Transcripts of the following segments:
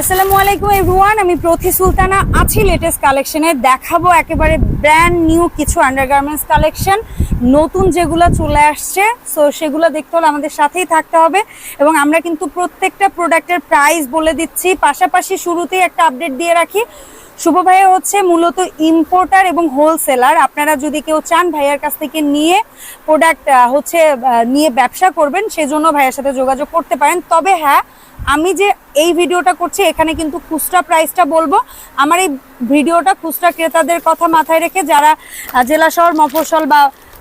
আসসালামু আলাইকুম এভরিওয়ান, আমি প্রতি সুলতানা আছি লেটেস্ট কালেকশনে দেখাবো একেবারে ব্র্যান্ড নিউ কিছু আন্ডারগার্মেন্টস কালেকশন নতুন যেগুলো চলে আসছে সো সেগুলো দেখতে হলে আমাদের সাথেই থাকতে হবে। এবং আমরা কিন্তু প্রত্যেকটা প্রোডাক্টের প্রাইস বলে দিচ্ছি। পাশাপাশি শুরুতেই একটা আপডেট দিয়ে রাখি। শুভ ভাইয়া হচ্ছে মূলত ইম্পোর্টার এবং হোলসেলার আপনারা যদি কেউ চান ভাইয়ার কাছ থেকে নিয়ে প্রোডাক্ট হচ্ছে নিয়ে ব্যবসা করবেন, সেজন্য ভাইয়ার সাথে যোগাযোগ করতে পারেন। তবে হ্যাঁ আমি যে এই ভিডিওটা করছি, এখানে কিন্তু খুচরা প্রাইসটা বলব। আমার এই ভিডিওটা খুচরা ক্রেতাদের কথা মাথায় রেখে যারা জেলা শহর মফসল বা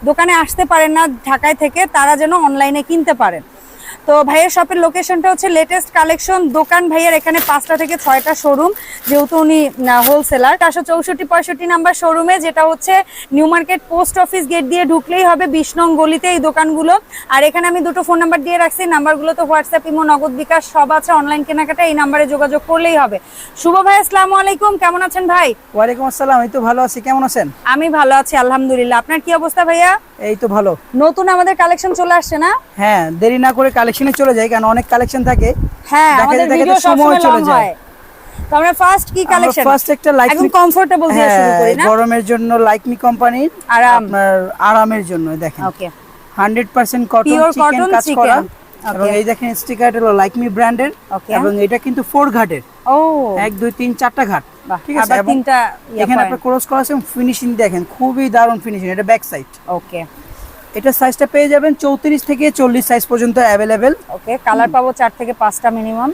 দোকানে আসতে পারেন না ঢাকায় থেকে, তারা যেন অনলাইনে কিনতে পারেন। তো ভাইয়ের শপের লোকেশনটা হচ্ছে লেটেস্ট কালেকশন দোকান ভাইয়ের এখানে পাঁচটা থেকে ছয়টা শোরুম যেহেতু উনি হোলসেলার চারশো চৌষট্টি পঁয়ষট্টি নাম্বার শোরুমে যেটা হচ্ছে new market post office gate দিয়ে ঢুকলেই হবে বিশ নং গলিতে এই দোকানগুলো। আর এখানে আমি দুটো ফোন নাম্বার দিয়ে রাখছি। নাম্বারগুলো তো হোয়াটসঅ্যাপ ইমো নগদ বিকাশ সব আছে অনলাইন কেনাকাটা এই নাম্বারে যোগাযোগ করলেই হবে। শুভ ভাই আসসালামু আলাইকুম। কেমন আছেন ভাই? ওয়ালাইকুম আসসালাম এই তো ভালো আছি। কেমন আছেন? আমি ভালো আছি আলহামদুলিল্লাহ। আপনার কি অবস্থা ভাইয়া? এই তো ভালো। নতুন আমাদের কালেকশন চলে আসছে না? হ্যাঁ দেরি না করে কালেকশনে চলে যাই কারণ অনেক কালেকশন থাকে। হ্যাঁ আমাদের ভিডিও সময় চলে যায়। তো আমরা ফার্স্ট কি কালেকশন ফার্স্ট একটা লাইক একদম কমফোর্টেবল দিয়ে শুরু করি না? গরমের জন্য লাইকমি কোম্পানির আরাম। আপনার আরামের জন্য দেখেন। ওকে 100% কটন চিকেন কাজ করা। এবং এই দেখেন স্টিকার হলো লাইকমি ব্র্যান্ডের এবং এটা কিন্তু ফোর ঘাটের ও। এক দুই তিন চারটা ঘাট। ঠিক আছে? তিনটা এখানে। আপনার ক্রস করা আছে ফিনিশিং দেখেন খুবই দারুণ ফিনিশিং এটা ব্যাক সাইড ওকে। এটা সাইজটা পেয়ে যাবেন চৌত্রিশ থেকে চল্লিশ সাইজ পর্যন্ত অ্যাভেলেবেল ওকে কালার পাবো চার থেকে পাঁচটা মিনিমাম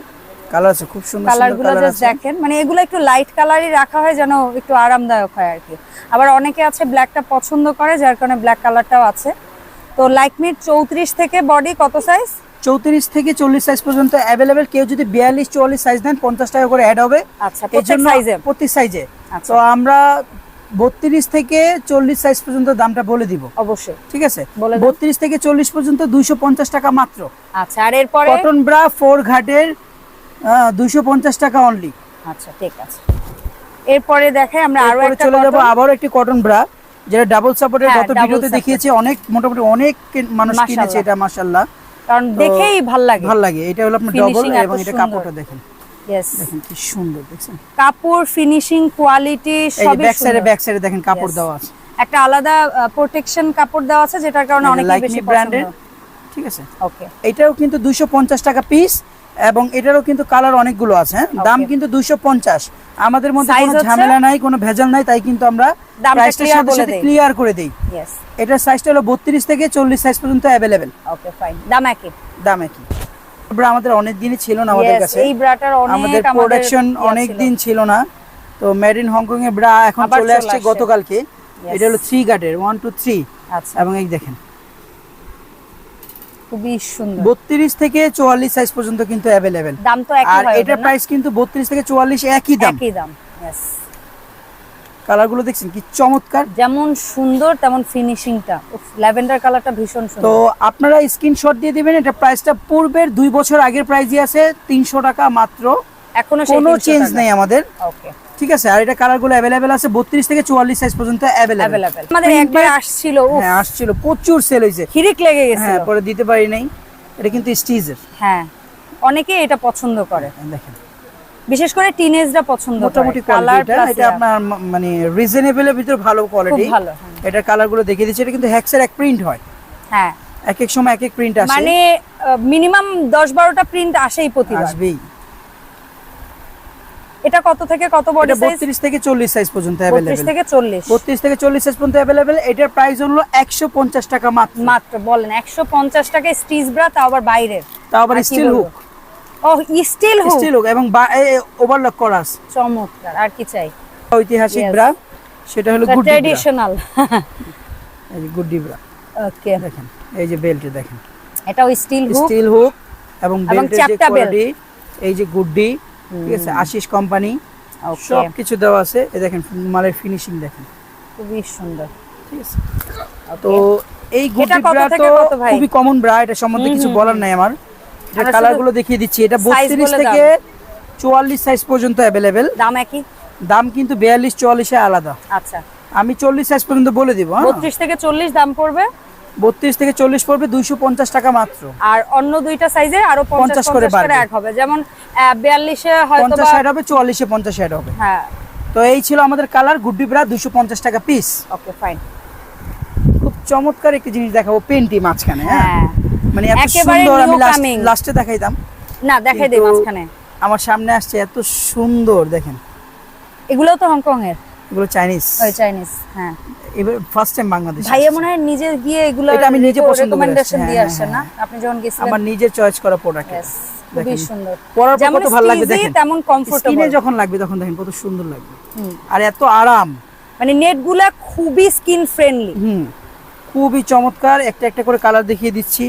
কালার আছে খুব সুন্দর কালারগুলো জাস্ট দেখেন। মানে এগুলো একটু লাইট কালারই রাখা হয় যেন একটু আরামদায়ক হয় আর কি আবার অনেকে আছে ব্ল্যাকটা পছন্দ করে যার কারণে ব্ল্যাক কালারটাও আছে। তো লাইকমিট চৌত্রিশ থেকে বডি কত সাইজ চৌত্রিশ থেকে চল্লিশ সাইজ পর্যন্ত অ্যাভেলেবেল কেউ যদি বিয়াল্লিশ চুয়াল্লিশ সাইজ নেন পঞ্চাশ টাকা করে অ্যাড হবে। আচ্ছা জন্য প্রতি সাইজে আচ্ছা। তো আমরা বত্রিশ থেকে চল্লিশ সাইজ পর্যন্ত দামটা বলে দিব। অবশ্যই। ঠিক আছে? বত্রিশ থেকে চল্লিশ পর্যন্ত দুইশো পঞ্চাশ টাকা মাত্র। আচ্ছা আর এরপরে? কটন ব্রা ফোর ঘাটের দুইশো পঞ্চাশ টাকা অনলি আচ্ছা ঠিক আছে। এরপরে দেখে আমরা আরও একটা চলে যাব আবারও একটি কটন ব্রা যেটা ডাবল সাপোর্টের হ্যাঁ, গত ভিডিওতে। দেখিয়েছি অনেক মোটামুটি অনেক মানুষ কিনেছে মাশাআল্লাহ। এটা মাশাল্লাহ কারণ দেখেই ভালো লাগে। ভালো লাগে। এটা হলো আপনার ডবল এবং এটা কাপড়টা দেখেন। দেখেন কি সুন্দর দেখছেন? কাপড় ফিনিশিং কোয়ালিটি সবই ব্যাক সাইডে ব্যাক সাইডে দেখেন কাপড় দেওয়া আছে। একটা আলাদা প্রোটেকশন কাপড় দেওয়া আছে যেটার কারণে অনেক বেশি ব্র্যান্ডের পছন্দ ঠিক আছে? ওকে এটাও কিন্তু দুইশো পঞ্চাশ টাকা পিস এবং এটারও কিন্তু কালার অনেকগুলো আছে হ্যাঁ? দাম কিন্তু দুইশো পঞ্চাশ। আমাদের মধ্যে কোনো ঝামেলা নাই কোনো ভেজাল নাই তাই কিন্তু আমরা ক্লিয়ার করে দেই। এটার সাইজটা হলো বত্রিশ থেকে চল্লিশ সাইজ পর্যন্ত অ্যাভেলেবেল ওকে ফাইন দাম একই? দাম একই। ব্রা আমাদের অনেক দিনই ছিল না আমাদের কাছে। এই ব্রাটার অনেক আমাদের প্রোডাকশন অনেক দিন ছিল না। তো মেড ইন হংকং এর ব্রা এখন চলে আসছে। গতকালকে। এটা হলো থ্রি গার্ডের ওয়ান টু থ্রি আচ্ছা। এবং এই দেখেন খুবই সুন্দর। বত্রিশ থেকে চুয়াল্লিশ সাইজ পর্যন্ত কিন্তু अवेलेबल দাম তো একই আর এটার প্রাইস কিন্তু বত্রিশ থেকে চুয়াল্লিশ একই দাম। একই দাম यस কালারগুলো দেখছেন কি চমৎকার। যেমন সুন্দর তেমন ফিনিশিংটা ল্যাভেন্ডার কালারটা ভীষণ তো সুন্দর। আপনারা স্ক্রিনশট দিয়ে দিবেন এটা প্রাইসটা পূর্বের দুই বছর আগের প্রাইসই আছে তিনশো টাকা মাত্র। এখনও কোনো চেঞ্জ নেই আমাদের। ওকে ঠিক আছে আর এটা কালারগুলো অ্যাভেলেবেল আছে বত্রিশ থেকে চুয়াল্লিশ সাইজ পর্যন্ত অ্যাভেলেবেল আমাদের একবার আসছিল হ্যাঁ আসছিল প্রচুর সেল হয়েছে। হিরিক লেগে গেছিল। হ্যাঁ পরে দিতে পারি নাই। এটা কিন্তু স্টিজের হ্যাঁ অনেকে এটা পছন্দ করে। দেখেন। বিশেষ করে টিনেজরা পছন্দ করে। মোটামুটি কালার কোয়ালিটি এটা আপনার মানে রিজনেবল এর ভিতর ভালো কোয়ালিটি ভালো, হ্যাঁ। এটা কালারগুলো দেখিয়ে দিচ্ছে এটা কিন্তু হ্যাক্সের এক প্রিন্ট হয়। হ্যাঁ। এক এক সময় এক এক প্রিন্ট আসে। মানে মিনিমাম দশ বারোটা প্রিন্ট আসেই প্রতিবার। আসবেই। এটা কত থেকে কত বডি সাইজ বত্রিশ থেকে চল্লিশ সাইজ পর্যন্ত বত্রিশ অ্যাভেলেবেল থেকে চল্লিশ। বত্রিশ থেকে চল্লিশ সাইজ পর্যন্ত অ্যাভেলেবেল এটার প্রাইস হলো একশো পঞ্চাশ টাকা মাত্র। মাত্র বলেন একশো পঞ্চাশ টাকায় স্টিচ ব্রা তাও আবার বাইরের। তাও আবার স্টিল হুক ও স্টিল হুক স্টিল হুক এবং ওভারলক করা আছে। চমৎকার আর কি চাই? ঐতিহাসিক. ব্রা সেটা হলো good traditional Guddi bra okay দেখেন এই যে বেল্ট দেখেন। এটা ওই স্টিল হুক স্টিল হুক এবং বেল্টের যে। কোয়ালিটি এই যে গুড্ডি ঠিক আছে? আশিস কোম্পানি সব কিছু দেওয়া আছে। এই দেখেন মালের ফিনিশিং দেখেন। খুবই সুন্দর। ঠিক আছে? তো এই ব্রা তো খুবই কমন ব্রা এটা সম্বন্ধে কিছু বলার নাই আমার। এটা আমরা কালারগুলো দেখিয়ে দিচ্ছি। এটা size বত্রিশ বলে থেকে চুয়াল্লিশ সাইজ পর্যন্ত অ্যাভেলেবেল দাম একই? দাম কিন্তু বিয়াল্লিশ চুয়াল্লিশে আলাদা। আচ্ছা। আমি চল্লিশ সাইজ পর্যন্ত বলে দিব হ্যাঁ? বত্রিশ থেকে চল্লিশ দাম পড়বে। বত্রিশ থেকে চল্লিশ পড়বে দুইশো পঞ্চাশ টাকা মাত্র। আর অন্য দুইটা সাইজে আরও পঞ্চাশ 50 করে অ্যাড হবে। যেমন বিয়াল্লিশে হয়তো পঞ্চাশ বা ষাট হবে চুয়াল্লিশে পঞ্চাশ ষাট হবে। হ্যাঁ। তো এই ছিল আমাদের কালার গুড্ডি ব্রা দুশো পঞ্চাশ টাকা পিস ওকে ফাইন খুব চমৎকার একটি জিনিস দেখাবো পেন্টি মাঝখানে হ্যাঁ? হ্যাঁ। মানে এত সুন্দর আমি লাস্টে দেখাইতাম। না দেখাই দিই মাঝখানে। আমার সামনে আসছে এত সুন্দর দেখেন। এগুলোও তো হংকং এর এগুলো চাইনিজ চাইনিজ হ্যাঁ। এবার ফার্স্ট টাইম বাংলাদেশ ভাইয়া মনে হয় নিজে গিয়ে এগুলো এটা আমি নিজে পছন্দ করে রেকমেন্ডেশন দিয়ে হ্যাঁ, আসছেন না? হ্যাঁ, আপনি যখন গেছিলেন আমার নিজের চয়েস করা প্রোডাক্ট খুবই সুন্দর। পরার পর কত ভালো লাগবে দেখেন। তেমন স্কিনে যখন লাগবে তখন দেখেন কত সুন্দর লাগবে। আর এত আরাম। মানে নেটগুলা খুবই স্কিন ফ্রেন্ডলি হুম। খুবই চমৎকার। একটা একটা করে কালার দেখিয়ে দিচ্ছি।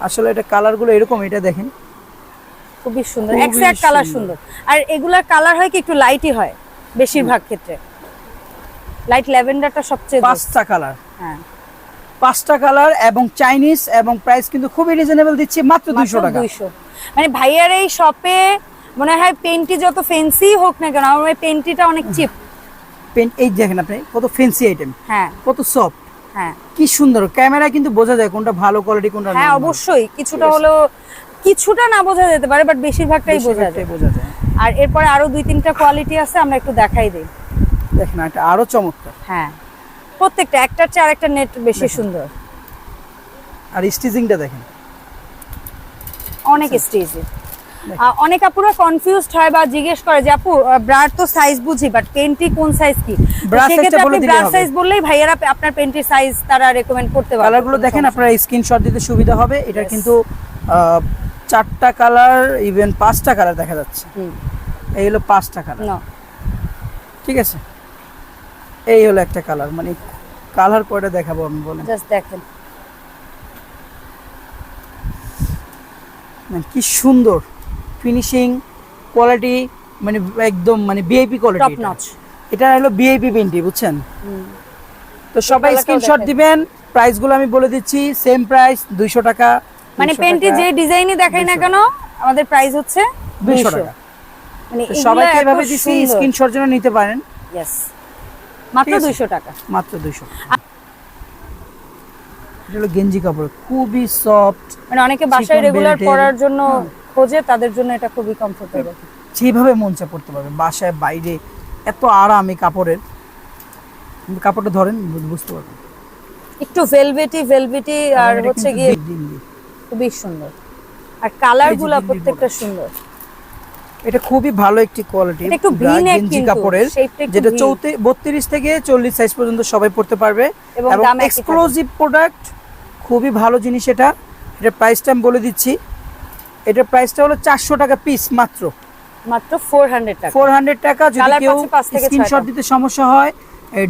আসলে এটা কালারগুলো এরকম এটা দেখেন। খুবই সুন্দর। Exact colour. সুন্দর। আর এগুলার কালার হয় কি একটু লাইটই হয় বেশিরভাগ ক্ষেত্রে। লাইট ল্যাভেন্ডারটা সবচেয়ে পাঁচটা কালার হ্যাঁ। পাঁচটা কালার এবং চাইনিজ এবং প্রাইস কিন্তু খুবই রিজনেবল দিচ্ছি মাত্র দুইশো টাকা। দুইশো। মানে ভাইয়ার এই শপে মনে হয় পেন্টি যত ফেন্সি হোক না কেন আমার পেন্টিটা অনেক চিপ পেন এই দেখেন আপনি কত ফেন্সি আইটেম হ্যাঁ। কত সফট হ্যাঁ। কি সুন্দর ক্যামেরা কিন্তু বোঝা যায় কোনটা ভালো কোয়ালিটি কোনটা হ্যাঁ অবশ্যই কিছুটা। হলেও কিছুটা না বোঝা যেতে পারে বাট বেশিরভাগটাই বোঝা যায়। বোঝা যায়। আর এরপরে আরও দুই তিনটা কোয়ালিটি আছে আমরা একটু দেখাই দিই। দেখেন এটা আরও চমৎকার। হ্যাঁ। প্রত্যেকটা একটার চেয়ে আরেকটা নেট বেশি সুন্দর। আর স্টিচিংটা দেখেন। অনেক স্টেজে অনেক আপুরা কনফিউজড হয় বা জিজ্ঞেস করে যে আপু ব্রার তো সাইজ বুঝি বাট পেন্টি কোন সাইজ কি? সেক্ষেত্রে আপনি ব্রার সাইজ বললেই ভাইয়ারা আপনার পেন্টির সাইজ তারা রেকমেন্ড করতে পারবে। কালারগুলো দেখেন আপনারা স্ক্রিনশট দিতে সুবিধা হবে। Yes. কিন্তু চারটা কালার ইভেন পাঁচটা কালার দেখা যাচ্ছে। হুম, এই হলো পাঁচটা কালার না ঠিক আছে? এই হলো একটা কালার মানে কালার কয়টা দেখাবো আমি বলেন। জাস্ট দেখেন। মানে কি সুন্দর ফিনিশিং কোয়ালিটি মানে একদম মানে ভিআইপি টপ কোয়ালিটি নচ এটা। হলো ভিআইপি পেন্টি বুঝছেন? তো সবাই স্ক্রিনশট। দিবেন প্রাইসগুলো আমি বলে দিচ্ছি সেম প্রাইস দুইশো টাকা মানে 200 পেন্টি যে ডিজাইনই দেখাই না কেন আমাদের প্রাইস হচ্ছে 200 200 টাকা। মানে তো সবাইকে এভাবে দিচ্ছি স্ক্রিনশট জন্য নিতে পারেন। ইয়েস মাত্র ঠিক আছে। 200 টাকা। মাত্র দুইশো এটা হলো গেঞ্জি কাপড় খুবই সফট মানে অনেকে বাসায় রেগুলার পরার জন্য হ্যাঁ। খোঁজে তাদের জন্য এটা খুবই কমফোর্টেবল যেভাবে মন চা পড়তে পারবে বাসায় বাইরে এত আরাম এই কাপড়ের। কাপড়টা ধরেন বুঝতে পারবেন। একটু ভেলভেটি ভেলভেটি আর হচ্ছে গিয়ে। খুবই সুন্দর। আর কালারগুলা প্রত্যেকটা সুন্দর। এটা খুবই ভালো একটি কোয়ালিটি একটু গেঞ্জি কাপড়ের যেটা। চৌতে বত্রিশ থেকে চল্লিশ সাইজ পর্যন্ত সবাই পড়তে পারবে। এবং এক্সক্লুসিভ প্রোডাক্ট খুবই ভালো জিনিস এটা। এটা প্রাইসটা আমি বলে দিচ্ছি। এটার প্রাইসটা হলো চারশো টাকা পিস মাত্র। মাত্র ফোর হান্ড্রেড টাকা। ফোর হান্ড্রেড টাকা যদি কেউ স্ক্রিনশট দিতে সমস্যা হয়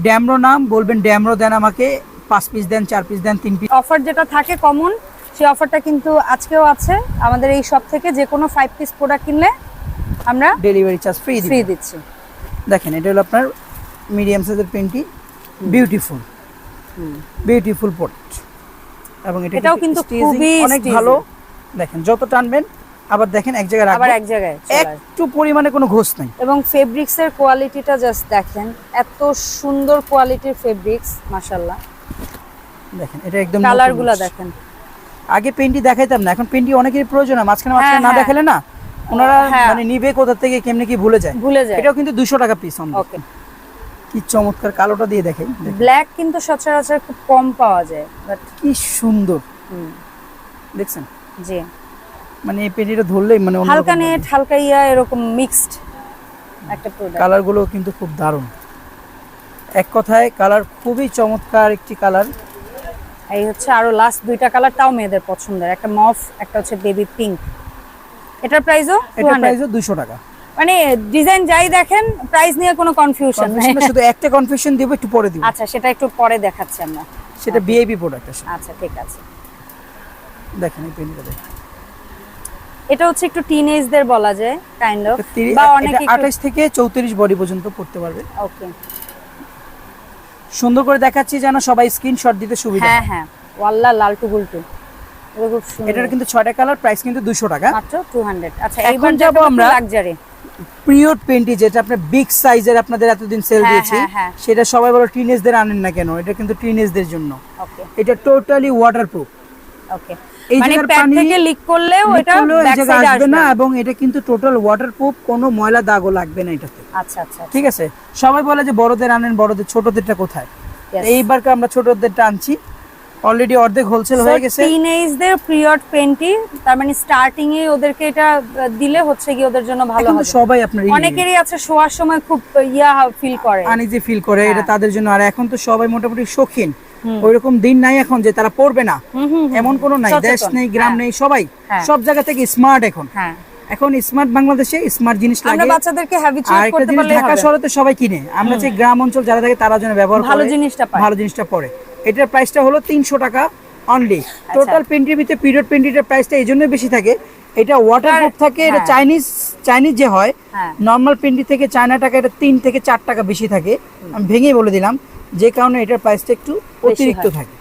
ড্যামরো নাম বলবেন ড্যামরো দেন আমাকে পাঁচ পিস দেন চার পিস দেন তিন পিস অফার যেটা থাকে কমন সেই অফারটা কিন্তু আজকেও আছে। আমাদের এই শপ থেকে যে কোনো ফাইভ পিস প্রোডাক্ট কিনলে আমরা ডেলিভারি চার্জ ফ্রি ফ্রি দিচ্ছি। দেখেন এটা হলো আপনার মিডিয়াম সাইজের পেনটি বিউটিফুল বিউটিফুল প্রোডাক্ট এবং এটা এটাও কিন্তু খুবই অনেক ভালো। দেখেন যত টানবেন আবার দেখেন এক জায়গায় আবার এক জায়গায় একটু পরিমাণে কোনো ঘোষ নাই। এবং ফেব্রিক্স এর কোয়ালিটিটা জাস্ট দেখেন এত সুন্দর কোয়ালিটির ফেব্রিক্স মাশাল্লাহ দেখেন এটা একদম কালার নতুনগুলা জিনিস। দেখেন। আগে পেন্টি দেখাইতাম না এখন পেন্টি অনেকেরই প্রয়োজন মাঝখানে হ্যাঁ, মাঝখানে না হ্যাঁ। দেখালে না ওনারা হ্যাঁ। মানে নিবে কোথা থেকে কেমনে কি ভুলে যায়? ভুলে যায়। এটাও কিন্তু দুশো টাকা পিস ওকে কি চমৎকার কালোটা দিয়ে দেখেন। ব্ল্যাক কিন্তু সচরাচর খুব কম পাওয়া যায় বাট কি সুন্দর। দেখছেন? জি। মানে এই পেন্টিটা ধরলেই মানে হালকা নেট হালকা ইয়া এরকম মিক্সড একটা প্রোডাক্ট কালারগুলো কিন্তু খুব দারুণ। এক কথায় কালার খুবই চমৎকার একটি কালার। এই হচ্ছে আরও লাস্ট দুইটা কালার তাও মেয়েদের পছন্দের। একটা মফ একটা হচ্ছে বেবি পিঙ্ক এটার প্রাইসও এটা প্রাইসও দুশো টাকা। মানে ডিজাইন যাই দেখেন প্রাইস নিয়ে কোনো কনফিউশন নেই। শুধু একটা কনফিউশন দিব একটু পরে দিব। আচ্ছা সেটা একটু পরে দেখাচ্ছি আমরা। সেটা বিআইপি প্রোডাক্ট আসে আচ্ছা ঠিক আছে। দেখেন এই পেন্টিটা দেখেন। এটা হচ্ছে একটু টিনেজদের বলা যায় কাইন্ড অফ বা এটা অনেকে আঠাশ থেকে চৌত্রিশ বডি পর্যন্ত পড়তে পারবে। ওকে সুন্দর করে দেখাচ্ছি যেন সবাই স্ক্রিনশট দিতে সুবিধা। হ্যাঁ হ্যাঁ। ওয়াল্লা লালটু গুলটু এটার কিন্তু ছয়টা কালার প্রাইস কিন্তু দুশো টাকা। মাত্র 200 আচ্ছা এখন যাব আমরা আমরা- লাক্সারি পিরিয়ড পেন্টি যেটা আপনার বিগ সাইজের আপনাদের এতদিন সেল হ্যাঁ, দিয়েছি হ্যাঁ, হ্যাঁ। সেটা সবাই বলো টিনেজদের আনেন না কেন? এটা কিন্তু টিনেজদের জন্য। এটা টোটালি ওয়াটারপ্রুফ ওকে মানে প্যাড থেকে লিক করলেও এটা এই ব্যাক জায়গায় সাইডে আসবে আসবে। না এবং এটা কিন্তু টোটাল ওয়াটারপ্রুফ কোনো ময়লা দাগও লাগবে না এটাতে। আচ্ছা আচ্ছা ঠিক আছে? সবাই বলে যে বড়দের আনেন বড়দের ছোটদেরটা কোথায়? Yes. এইবার আমরা ছোটদেরটা আনছি। অলরেডি অর্ধেক হোলসেল হয়ে গেছে। টিনেজদের পিরিয়ড পেন্টি তার মানে স্টার্টিং এ ওদেরকে এটা দিলে হচ্ছে কি ওদের জন্য ভালো হবে। সবাই আপনার অনেকেরই আছে শোয়ার সময় খুব ইয়া ফিল করে। আনিজে ফিল করে এটা হ্যাঁ। তাদের জন্য। আর এখন তো সবাই মোটামুটি শৌখিন। ওইরকম দিন নাই এখন যে তারা পড়বে না। এমন কোনো নাই দেশ নেই গ্রাম হ্যাঁ। নেই সবাই। হ্যাঁ। সব জায়গা থেকে স্মার্ট এখন। এখন স্মার্ট বাংলাদেশে স্মার্ট জিনিস লাগে। আমরা বাচ্চাদেরকে হ্যাবিচুয়েট করতে পারলে ঢাকা শহরে তো সবাই কিনে। আমরা যে গ্রাম অঞ্চল যারা থাকে তারা যেন ব্যবহার করে ভালো জিনিসটা পায়। ভালো জিনিসটা পড়ে। এটার প্রাইসটা হলো তিনশো টাকা অনলি। টোটাল পেন্টির ভিতরে পিরিয়ড পেন্টিটার প্রাইসটা এই জন্যই বেশি থাকে। এটা ওয়াটারপ্রুফ থাকে এটা হ্যাঁ। চাইনিজ চাইনিজ যে হয় হ্যাঁ। নর্মাল পেন্টি থেকে চায়না টাকা এটা তিন থেকে চার টাকা বেশি থাকে। আমি ভেঙেই বলে দিলাম যে কারণে এটার প্রাইসটা একটু অতিরিক্ত থাকে।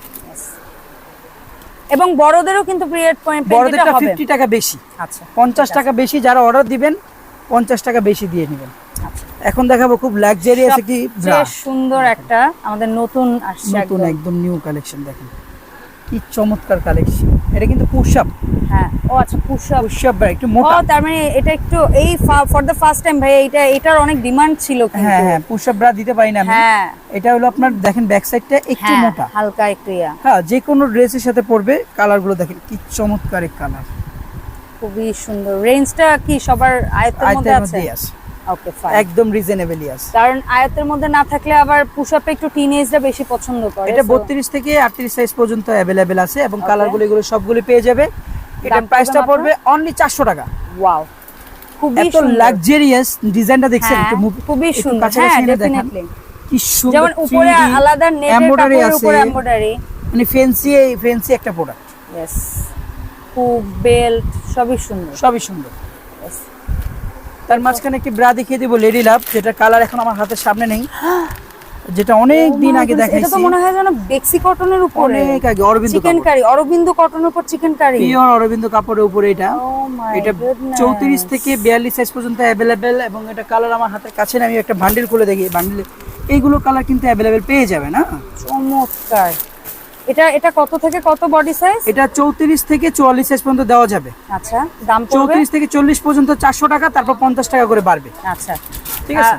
এবং বড়দেরও কিন্তু পিরিয়ড পেন্টিটা বড়দেরটা হবে। ফিফটি টাকা বেশি। আচ্ছা পঞ্চাশ টাকা বেশি যারা অর্ডার দিবেন পঞ্চাশ টাকা বেশি দিয়ে নেবেন। এখন দেখাবো খুব লাক্সারিয়াস একটি bra। সবচেয়ে সুন্দর একটা আমাদের নতুন আসছে নতুন একদম। নিউ কালেকশন দেখেন। কি চমৎকার কালেকশন এটা কিন্তু পুশ আপ হ্যাঁ। ও আচ্ছা পুষাপ পুশ আপ একটু ও মোটা। তার মানে এটা একটু এই ফর দ্য ফার্স্ট টাইম ভাই এটা এটার অনেক ডিমান্ড ছিল কিন্তু। হ্যাঁ হ্যাঁ পুশ আপ ব্রা দিতে পারি না আমি। হ্যাঁ। এটা হলো আপনার দেখেন ব্যাক সাইডটা একটু হ্যাঁ মোটা। হালকা একটু ইয়া। হ্যাঁ যে কোনো ড্রেসের সাথে পরবে কালারগুলো দেখেন কি চমৎকার এক কালার খুবই সুন্দর। রেঞ্জটা কি সবার আয়ত্তের মধ্যে আছে। ওকে ফাইন একদম রিজনেবলই আছে কারণ আয়ত্তের মধ্যে না থাকলে আবার পুষআপে একটু টিনেজরা বেশি পছন্দ করে এটা so- বত্রিশ থেকে আটত্রিশ সাইজ পর্যন্ত অ্যাভেলেবেল আছে এবং Okay. কালারগুলো এগুলো সবগুলি পেয়ে যাবে। এটা প্রাইসটা পড়বে অনলি চারশো টাকা। ওয়াও খুবই এত লাক্সারিয়াস ডিজাইনটা দেখছেন হ্যাঁ, একটু খুবই সুন্দর। হ্যাঁ ডেফিনেটলি কি সুন্দর যেমন উপরে আলাদা নেটের উপরে এমব্রয়ডারি মানে ফ্যান্সি ফ্যান্সি একটা প্রোডাক্ট ইয়েস হুক বেল্ট সবই সুন্দর। সবই সুন্দর। Yes. তার মাঝখানে একটি ব্রা দেখিয়ে দিব লেডি লাভ যেটা কালার এখন আমার হাতের সামনে নেই। যেটা অনেক Oh দিন আগে goodness, এটা তো মনে হয় যেন বেক্সি কটনের উপরে। অনেক আগে অরবিন্দ চিকেন কারি অরবিন্দ কটনের উপর চিকেন কারি পিওর অরবিন্দ কাপড়ের উপরে এটা। Oh এটা goodness. চৌত্রিশ থেকে বিয়াল্লিশ সাইজ পর্যন্ত অ্যাভেলেবেল এবং এটা কালার আমার হাতের কাছে না আমি একটা বান্ডিল খুলে দেখি। বান্ডিলে এইগুলো কালার কিন্তু অ্যাভেলেবেল পেয়ে যাবে না? চমৎকার। এটা এটা কত থেকে কত বডি সাইজ এটা চৌত্রিশ থেকে চুয়াল্লিশ সাইজ পর্যন্ত দেওয়া যাবে। আচ্ছা দাম পড়বে? চৌত্রিশ থেকে চল্লিশ পর্যন্ত চারশো টাকা তারপর পঞ্চাশ টাকা করে বাড়বে। আচ্ছা। ঠিক আছে।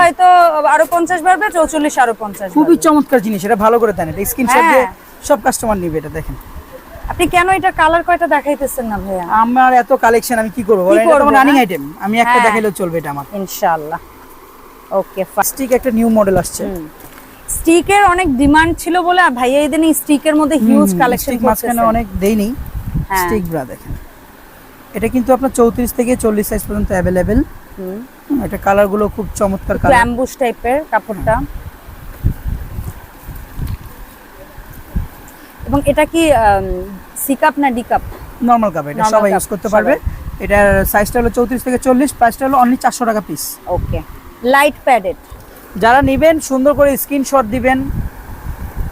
হয়তো আরও পঞ্চাশ বাড়বে চৌচল্লিশ আরও পঞ্চাশ খুবই চমৎকার জিনিস এটা ভালো করে দেন। এটা স্ক্রিনশট হ্যাঁ। দিয়ে সব কাস্টমার নিবে এটা দেখেন। আপনি কেন এটা কালার কয়টা দেখাইতেছেন না ভাইয়া? আমার এত কালেকশন আমি কি করব? এটা তো রানিং হ্যাঁ? আইটেম আমি একটা হ্যাঁ। দেখাইলেও চলবে এটা আমার। ইনশাআল্লাহ। ওকে স্টিক একটা নিউ মডেল আসছে। স্টিকের অনেক ডিমান্ড ছিল বলে আর ভাইয়া এই দিন স্টিকের মধ্যে হিউজ কালেকশন মাঝখানে অনেক দেইনি হ্যাঁ। স্টিক ব্রা দেখেন এটা কিন্তু আপনার চৌত্রিশ থেকে চল্লিশ সাইজ পর্যন্ত অ্যাভেলেবেল এটা কালারগুলো খুব চমৎকার কালার ক্ল্যাম্বুশ টাইপের কাপড়টা। এবং এটা কি সিকাপ না ডিকাপ নর্মাল কাপ এটা সবাই ইউজ করতে পারবে। এটার সাইজটা হলো চৌত্রিশ থেকে চল্লিশ প্রাইসটা হলো অনলি চারশো টাকা পিস ওকে লাইট প্যাডেড যারা নেবেন সুন্দর করে স্ক্রিনশট দিবেন।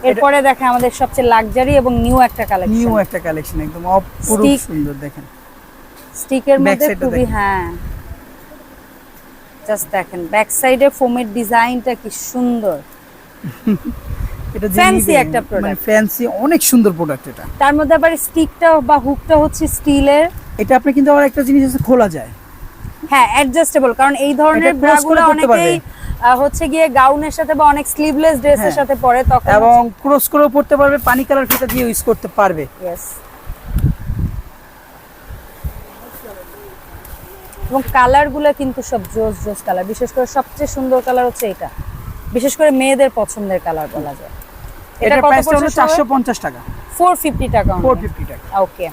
এরপরে দেখেন আমাদের সবচেয়ে লাক্সারি এবং নিউ একটা কালেকশন নিউ একটা কালেকশন একদম Stick। সুন্দর দেখেন। স্টিকের মধ্যে খুবই হ্যাঁ। জাস্ট দেখেন ব্যাক সাইডে ফোমের ডিজাইনটা কি সুন্দর। এটা নিবে, একটা product। মানে ফ্যান্সি অনেক সুন্দর প্রোডাক্ট এটা। তার মধ্যে আবার স্টিকটা বা হুকটা হচ্ছে স্টিলের এটা আপনি কিন্তু আবার একটা জিনিস আছে খোলা যায়। হ্যাঁ অ্যাডজাস্টেবল কারণ এই ধরনের ব্রাগুলো অনেকেই হচ্ছে গিয়ে গাউনের সাথে বা অনেক স্লিভলেস ড্রেসের হ্যাঁ। সাথে পরে তখন এবং ক্রস করেও পড়তে পারবে পানি কালার ফিতা দিয়ে ইউজ করতে পারবে। ইয়েস এবং কালারগুলো কিন্তু সব জোস জোস কালার বিশেষ করে সবচেয়ে সুন্দর কালার হচ্ছে এটা। বিশেষ করে মেয়েদের পছন্দের কালার বলা যায়। এটা কত হলো পড়ছে চারশো পঞ্চাশ টাকা। ফোর ফিফটি টাকা ফোর ফিফটি টাকা। ওকে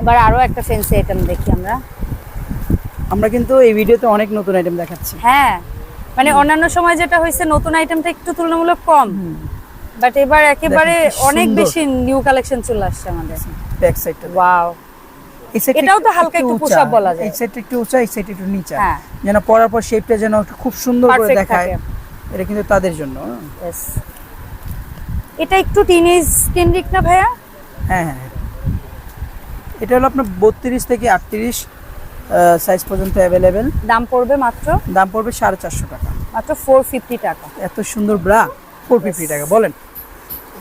এবার আরও একটা ফেন্সি আইটেম দেখি আমরা। আমরা কিন্তু এই ভিডিওতে অনেক নতুন আইটেম দেখাচ্ছি। হ্যাঁ মানে অন্যান্য সময় যেটা হয়েছে নতুন আইটেমটা একটু তুলনামূলক কম। বাট এবার একেবারে অনেক বেশি নিউ কালেকশন চলে আসছে আমাদের। ব্যাক সাইডটা ওয়াও এটাও তো হালকা একটু up বলা যায়। এই সাইডটা একটু উঁচা এই সাইডটা একটু নিচা। হ্যাঁ। যেন পরার পর শেপটা যেন একটু খুব সুন্দর করে দেখায়। এটা কিন্তু তাদের জন্য. এটা একটু টিনেজ কেন্দ্রিক না ভাইয়া? হ্যাঁ হ্যাঁ। এটা হলো আপনার বত্রিশ থেকে আটত্রিশ। সাইজ পর্যন্ত অ্যাভেলেবেল দাম পড়বে মাত্র? দাম পড়বে সাড়ে চারশো টাকা। মাত্র ফোর ফিফটি টাকা। এত সুন্দর ব্রা ফোর ফিফটি টাকা বলেন।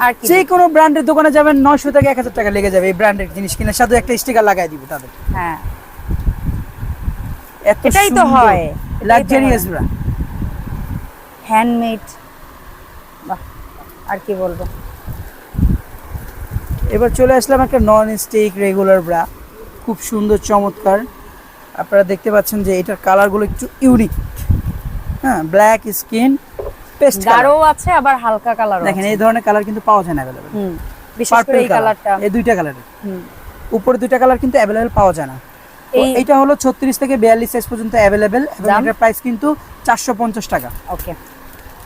আর যে কোনো ব্র্যান্ডের দোকানে যাবেন নয়শো থেকে এক হাজার টাকা লেগে যাবে এই ব্র্যান্ডের জিনিস কিনে। সাথে একটা স্টিকার লাগাই দিব তাদের। হ্যাঁ। এটাই তো হয়, লাক্সারিয়াস ব্রা হ্যান্ডমেড বাহ আর কি বলব? এবার চলে আসলাম একটা নন স্টিক রেগুলার ব্রা খুব সুন্দর চমৎকার। আপনারা দেখতে পাচ্ছেন যে এটার কালারগুলো একটু ইউনিক। হ্যাঁ ব্ল্যাক স্কিন পেস্ট গাঢ় আছে আবার হালকা কালার দেখেন এই ধরনের কালার কিন্তু পাওয়া যায় না হুম বিশেষ করে এই কালারটা এই দুইটা কালারের হুম। উপরে দুইটা কালার কিন্তু অ্যাভেলেবেল পাওয়া যায় না। এইটা হলো ছত্রিশ থেকে বিয়াল্লিশ সাইজ পর্যন্ত অ্যাভেলেবেল এবং? এটার প্রাইস কিন্তু চারশো পঞ্চাশ টাকা। ওকে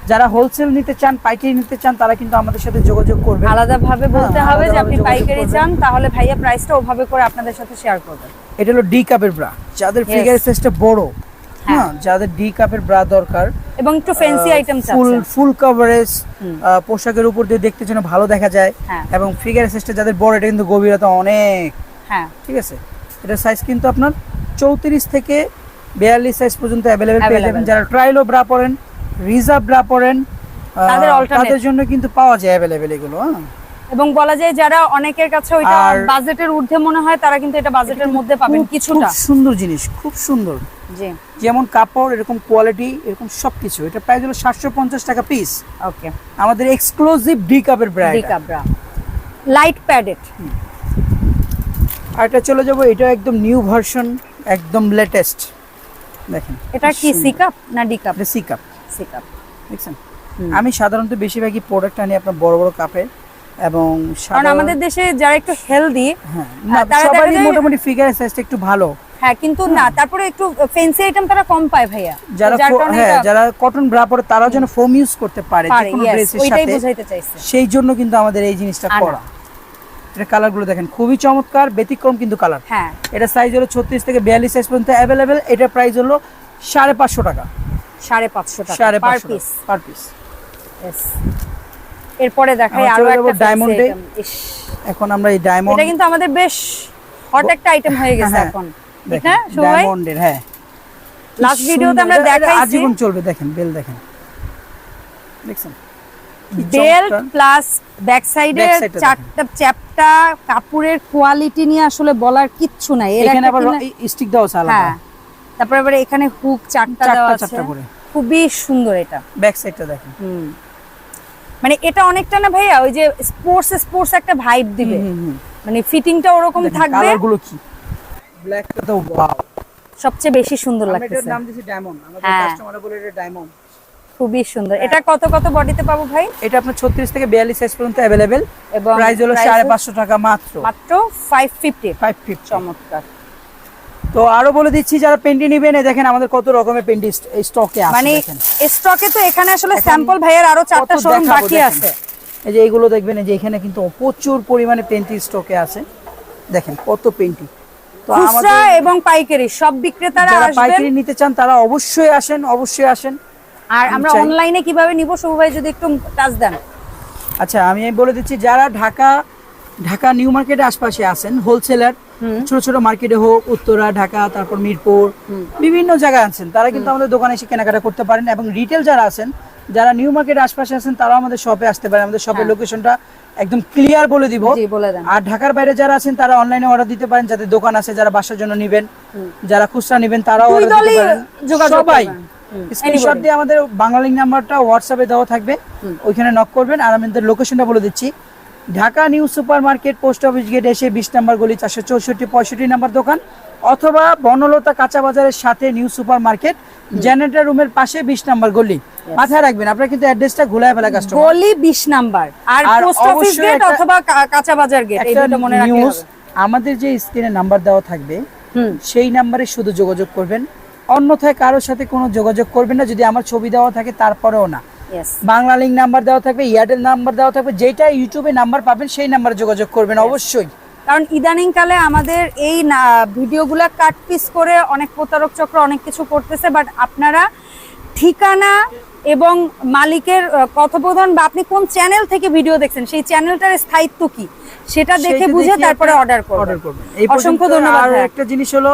যারা হোলসেল নিতে চান পাইকারি নিতে চান তারা কিন্তু আমাদের সাথে যোগাযোগ করবে আলাদা ভাবে বলতে হ্যাঁ, হবে যে আপনি পাইকারি চান তাহলে ভাইয়া প্রাইসটা ওভাবে করে আপনাদের সাথে শেয়ার করবেন। এটা হলো ডি কাপের ব্রা যাদের. ফিগার সাইজটা বড় হ্যাঁ। যাদের ডি কাপের ব্রা দরকার এবং একটু fancy item full full coverage পোশাকের উপর দিয়ে দেখতে যেন ভালো দেখা যায়। হ্যাঁ। এবং ফিগার সাইজটা যাদের বড় এটা কিন্তু গভীরতা অনেক। হ্যাঁ। ঠিক আছে? এটার সাইজ কিন্তু আপনার চৌত্রিশ থেকে বিয়াল্লিশ সাইজ পর্যন্ত অ্যাভেলেবেল পেয়ে যাবেন। যারা ট্রাইলো ব্রা পরেন রিজার্ভ ব্রা পরেন। তাদের জন্য কিন্তু পাওয়া যায় অ্যাভেলেবেল এগুলো হ্যাঁ। এবং বলা যায় যারা অনেকের কাছে ওইটা বাজেটের ঊর্ধ্বে মনে হয় তারা কিন্তু এটা বাজেটের মধ্যে পাবেন কিছুটা খুব সুন্দর জিনিস খুব সুন্দর। জি। যেমন কাপড় এরকম কোয়ালিটি এরকম সবকিছু। এটা প্রাইস হলো সাতশো পঞ্চাশ টাকা পিস ওকে। আমাদের এক্সক্লুসিভ ডি কাপের ব্র্যান্ড ডিকাবরা লাইট প্যাডেড আর এটা চলে যাব এটা একদম নিউ ভার্সন একদম লেটেস্ট দেখেন এটা কি সিকাপ না ডিকাপ এটা সি কাপ সিকাপ দেখছেন? আমি সাধারণত বেশিরভাগই প্রোডাক্ট আনি আপনার বড় বড় কাপে এবং কারণ আমাদের দেশে যারা একটু হেলদি হ্যাঁ হ্যাঁ, সবারই মোটামুটি ফিগার সাইজটা একটু ভালো। হ্যাঁ কিন্তু না তারপরে একটু ফ্যান্সি আইটেম তারা কম পায় ভাইয়া। যারা হ্যাঁ যারা কটন ব্রা পরে তারাও যেন ফোম ইউজ করতে পারে যে কোনো ড্রেসের সাথে। সেই জন্য কিন্তু আমাদের এই জিনিসটা করা। এটা কালারগুলো দেখেন খুবই চমৎকার ব্যতিক্রম কিন্তু কালার হ্যাঁ। এটা সাইজ হলো ছত্রিশ থেকে বিয়াল্লিশ সাইজ পর্যন্ত অ্যাভেলেবেল এটার প্রাইস হলো সাড়ে পাঁচশো টাকা। সাড়ে পাঁচশো টাকা সাড়ে পার পিস পার পিস এরপরে দেখাই আরও একটা diamond এখন আমরা এই ডায়মন্ড এটা কিন্তু আমাদের বেশ হট একটা আইটেম হয়ে গেছে হ্যাঁ, এখন। ঠিক না সবাই? ডায়মন্ডের হ্যাঁ। লাস্ট ভিডিওতে আমরা দেখাইছি। আজীবন চলবে দেখেন বেল দেখেন। দেখছেন? কি বেল্ট প্লাস ব্যাক সাইডে চারটা চ্যাপটা কাপড়ের কোয়ালিটি নিয়ে আসলে বলার কিচ্ছু নাই। এর এখানে আবার স্টিক দাও আলাদা। হ্যাঁ। তারপরে আবার এখানে হুক চারটা দেওয়া আছে। খুবই সুন্দর এটা। ব্যাক সাইডটা দেখেন। হুম। মানে এটা অনেকটা না ভাইয়া ওই যে স্পোর্টস স্পোর্টস একটা ভাইব দিবে হুম, হুম, মানে ফিটিংটা ওরকম থাকবে কালার গুলো কি ব্ল্যাকটা তো ওয়াও সবচেয়ে বেশি সুন্দর আমরা এটার লাগতেছে নাম দিয়েছি ডায়মন্ড আমাদের হ্যাঁ। কাস্টমাররা বলে এটা ডায়মন্ড খুবই সুন্দর এটা কত কত বডিতে পাবো ভাই এটা আপনার 36 থেকে 42 সাইজ পর্যন্ত अवेलेबल এবং প্রাইস হলো price 550 টাকা মাত্র মাত্র ফাইভ ফিফটি 550 চমৎকার তো আরও বলে দিচ্ছি যারা পেন্টি নেবেন দেখেন আমাদের কত রকমের পেন্টি স্টকে আছে মানে স্টকে তো এখানে আসলে স্যাম্পল ভাইয়ের আরও চারটা শোরুম বাকি আছে। এই যে এইগুলো দেখবেন যে এখানে কিন্তু প্রচুর পরিমাণে পেন্টি স্টকে আছে। দেখেন কত পেন্টি। তো খুচরা এবং পাইকারি সব বিক্রেতারা আসবেন। পাইকারি নিতে চান তারা অবশ্যই আসেন অবশ্যই আসেন। আর আমরা অনলাইনে কীভাবে নিব শুভ ভাই যদি একটু টাচ দেন। আচ্ছা আমি বলে দিচ্ছি যারা ঢাকা ঢাকা নিউ মার্কেটের আশপাশে আছেন হোলসেলার ছোট ছোট মার্কেটে হোক উত্তরা ঢাকা তারপর মিরপুর বিভিন্ন জায়গায় আছেন। তারা কিন্তু আমাদের দোকানে এসে কেনাকাটা করতে পারেন এবং রিটেল যারা আছেন যারা নিউ মার্কেট আশপাশে আছেন তারাও আমাদের শপে আসতে পারে আমাদের শপের লোকেশনটা একদম ক্লিয়ার বলে দিব। আর ঢাকার বাইরে যারা আছেন তারা অনলাইনে অর্ডার দিতে পারেন। যাদের দোকান আছে যারা বাসার জন্য নেবেন যারা খুচরা নেবেন তারাও অর্ডার দিতে পারেন। সবাই। স্ক্রিনশট দিয়ে আমাদের বাংলা লিঙ্ক নাম্বারটা হোয়াটসঅ্যাপে দেওয়া থাকবে। ওইখানে নক করবেন। আর আমাদের লোকেশনটা বলে দিচ্ছি। Dhaka new super market post office gate এসে বিশ নাম্বার গলি চারশো চৌষট্টি পঁয়ষট্টি নাম্বার দোকান অথবা বনলতা কাঁচা বাজারের সাথে নিউ সুপার মার্কেট জেনারেটর রুমের পাশে বিশ নাম্বার গলি। মাথায় রাখবেন আপনারা কিন্তু অ্যাড্রেসটা ঘুলায় ফেলা কাস্টমার গলি 20 নাম্বার আর পোস্ট অফিস গেট অথবা কাঁচা বাজার গেট এই দুটো মনে রাখতে নিউজ আমাদের যে স্ক্রিনে নাম্বার দেওয়া থাকবে সেই নাম্বারে শুধু যোগাযোগ করবেন। অন্যথায় কারোর সাথে কোনো যোগাযোগ করবেন না যদি আমার ছবি দেওয়া থাকে তারপরেও না। বাংলা লিঙ্ক নাম্বার দেওয়া থাকবে এয়ারটেল নাম্বার দেওয়া থাকবে যেটা ইউটিউবে নাম্বার পাবেন সেই নাম্বারে যোগাযোগ করবেন অবশ্যই। কারণ ইদানিং কালে আমাদের এই না- ভিডিওগুলা কাট পিস করে অনেক প্রতারক চক্র অনেক কিছু করতেছে বাট আপনারা ঠিকানা এবং মালিকের কথোপকথন বা আপনি কোন চ্যানেল থেকে ভিডিও দেখছেন সেই চ্যানেলটার স্থায়িত্ব কি? সেটা দেখে বুঝে তারপরে অর্ডার করবেন। অসংখ্য ধন্যবাদ আর একটা জিনিস হলো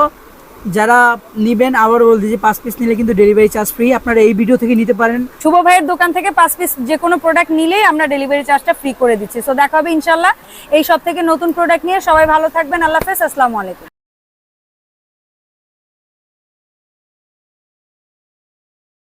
যারা নিবেন আবার বলতে যে পাঁচ পিস নিলে কিন্তু ডেলিভারি চার্জ ফ্রি আপনারা এই ভিডিও থেকে নিতে পারেন। শুভ ভাইয়ের দোকান থেকে পাঁচ পিস যে কোনো প্রোডাক্ট নিলেই আমরা ডেলিভারি চার্জটা ফ্রি করে দিচ্ছি। সো দেখা হবে ইনশাল্লাহ এই সব থেকে নতুন প্রোডাক্ট নিয়ে। সবাই ভালো থাকবেন। আল্লাহ হাফেজ। আসসালামু আলাইকুম।